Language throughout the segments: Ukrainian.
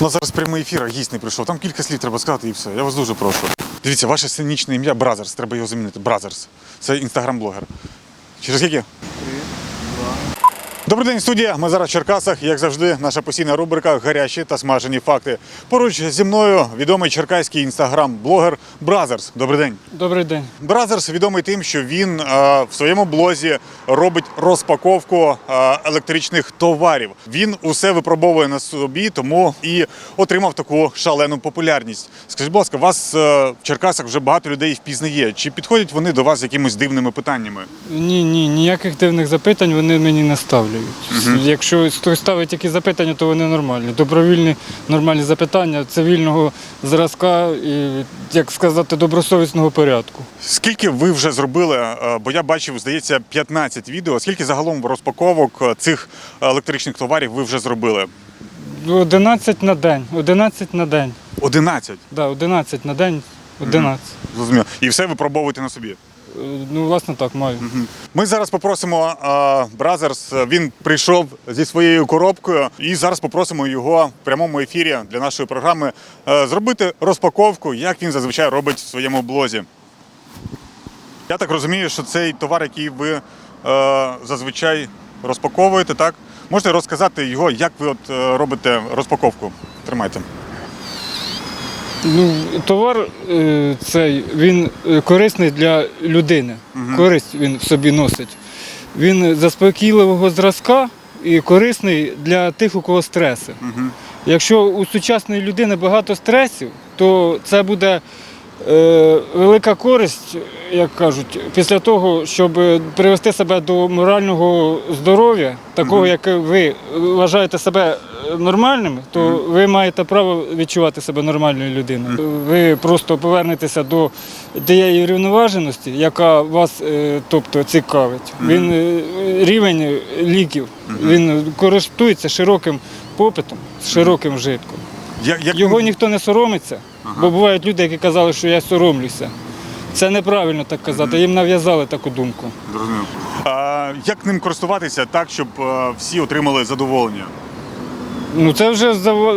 У нас зараз прямий ефір, а гість не прийшов. Там кілька слів треба сказати і все. Я вас дуже прошу. Дивіться, ваше сценічне ім'я Бразерс. Треба його замінити. Бразерс. Це інстаграм-блогер. Через скільки? Добрий день, студія. Ми зараз в Черкасах. Як завжди, наша постійна рубрика Гарячі та смажені факти. Поруч зі мною відомий черкаський інстаграм-блогер Бразерс. Добрий день. Добрий день. Бразерс відомий тим, що він е, в своєму блозі робить розпаковку е, електричних товарів. Він усе випробовує на собі, тому і отримав таку шалену популярність. Скажіть, будь ласка, вас е, в Черкасах вже багато людей впізнає. Чи підходять вони до вас з якимись дивними питаннями? Ні, ні, ніяких дивних запитань вони мені не ставлять. Якщо хтось ставить якісь запитання, то вони нормальні. Добровільні нормальні запитання цивільного зразка і, як сказати, добросовісного порядку. Скільки ви вже зробили? Е, Бо я бачив, здається, 15 відео. Скільки загалом розпаковок е, цих електричних товарів ви вже зробили? 11 на день. 11 на день. 11. Да, 11 на день. 11. Зрозуміло. І все випробовуєте на собі. Ну, власне, так маю. Ми зараз попросимо Бразерс. Він прийшов зі своєю коробкою, і зараз попросимо його в прямому ефірі для нашої програми е, зробити розпаковку, як він зазвичай робить в своєму блозі. Я так розумію, що цей товар, який ви е, зазвичай розпаковуєте, так? Можете розказати його, як ви от е, робите розпаковку? Тримайте. Ну, товар е, цей він е, корисний для людини. Користь він в собі носить. Він заспокійливого зразка і корисний для тих, у кого стреси. Якщо у сучасної людини багато стресів, то це буде велика користь, як кажуть, після того, щоб привести себе до морального здоров'я, такого, як ви вважаєте себе нормальним, то ви маєте право відчувати себе нормальною людиною. Ви просто повернетеся до тієї рівноваженості, яка вас е, тобто, цікавить. Він е, рівень ліків, він користується широким попитом, широким як Його ніхто не соромиться, бо бувають люди, які казали, що я соромлюся. Це неправильно так казати, їм нав'язали таку думку. Зрозумів. А, як ним користуватися так, щоб е, всі отримали задоволення? Ну це вже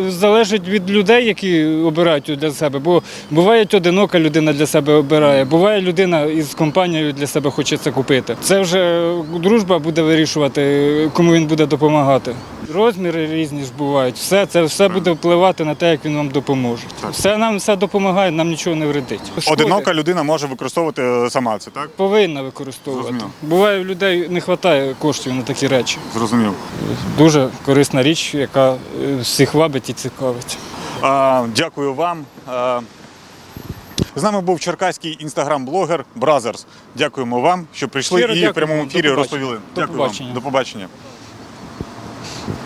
залежить від людей, які обирають для себе. Бо буває одинока людина для себе обирає, буває людина із компанією для себе хоче це купити. Це вже дружба буде вирішувати, кому він буде допомагати. Розміри різні ж бувають. Все це все буде впливати на те, як він вам допоможе. Все нам все допомагає, нам нічого не вредить. Шкоди Одинока людина може використовувати е, сама це, так? повинна використовувати. Зрозуміло. Буває, у людей не вистачає коштів на такі речі. Зрозумів. Дуже корисна річ, яка е, всіх вабить і цікавить. А, дякую вам. А, з нами був черкаський інстаграм-блогер Бразерс. Дякуємо вам, що прийшли Щиро і в дякую прямому. До ефірі побачення. розповіли. До Дякую побачення. вам. До побачення.